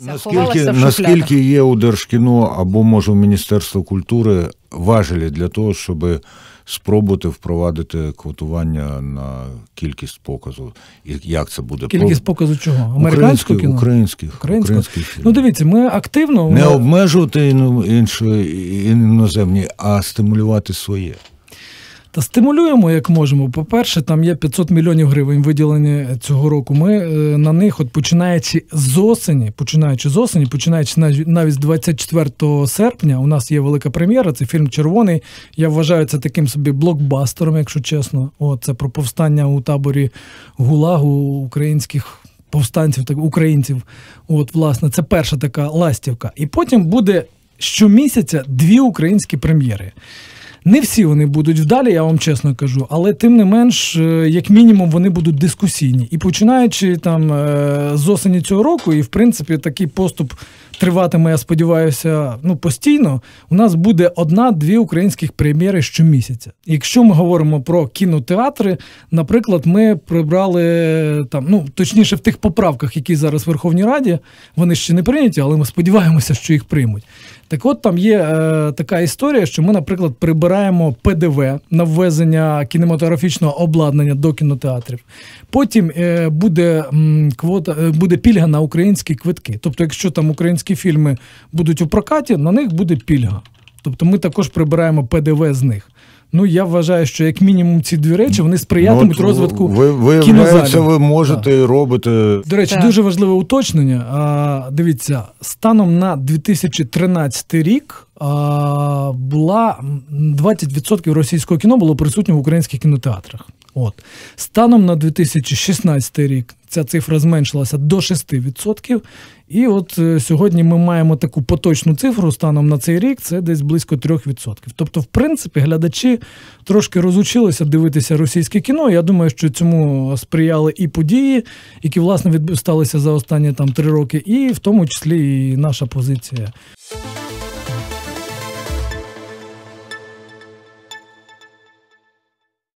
Наскільки, наскільки є у Держкіно або може у Міністерства культури важелі для того, щоб спробувати впровадити квотування на кількість показу? І як це буде? Кількість показу чого? Американського кіно? Українських, українських фільмів. Ну дивіться, ми активно Не обмежувати іноземні, а стимулювати своє. Та стимулюємо, як можемо. По-перше, там є 500 мільйонів гривень виділені цього року. Ми е, на них, от починаючи з осені, починаючи з осені, починаючи нав- навіть з 24 серпня, у нас є велика прем'єра. Це фільм Червоний. Я вважаю це таким собі блокбастером, якщо чесно. О, це про повстання у таборі ГУЛАГу українських. Повстанців, так українців, от власне, це перша така ластівка. І потім буде щомісяця дві українські прем'єри. Не всі вони будуть вдалі, я вам чесно кажу, але тим не менш, е, як мінімум, вони будуть дискусійні. І починаючи там е, з осені цього року, і в принципі такий поступ триватиме, я сподіваюся, ну постійно. У нас буде одна-дві українських прем'єри щомісяця. Якщо ми говоримо про кінотеатри, наприклад, ми прибрали там, ну точніше, в тих поправках, які зараз в Верховній Раді, вони ще не прийняті, але ми сподіваємося, що їх приймуть. Так от там є е, така історія, що ми, наприклад, прибираємо ПДВ на ввезення кінематографічного обладнання до кінотеатрів. Потім е, буде м, квота, е, буде пільга на українські квитки. Тобто, якщо там українські фільми будуть у прокаті, на них буде пільга. Тобто ми також прибираємо ПДВ з них. Ну я вважаю, що як мінімум ці дві речі вони сприятимуть Ну, от розвитку ви, виявляється, кінозалів. ви можете і робите. До речі, Так. дуже важливе уточнення. А, дивіться, станом на 2013 рік а, була м, 20% російського кіно було присутнє в українських кінотеатрах. От станом на 2016 рік ця цифра зменшилася до 6%. І от е, сьогодні ми маємо таку поточну цифру станом на цей рік, це десь близько 3%. Тобто, в принципі, глядачі трошки розучилися дивитися російське кіно. Я думаю, що цьому сприяли і події, які власне відбу- сталися за останні там три роки, і в тому числі і наша позиція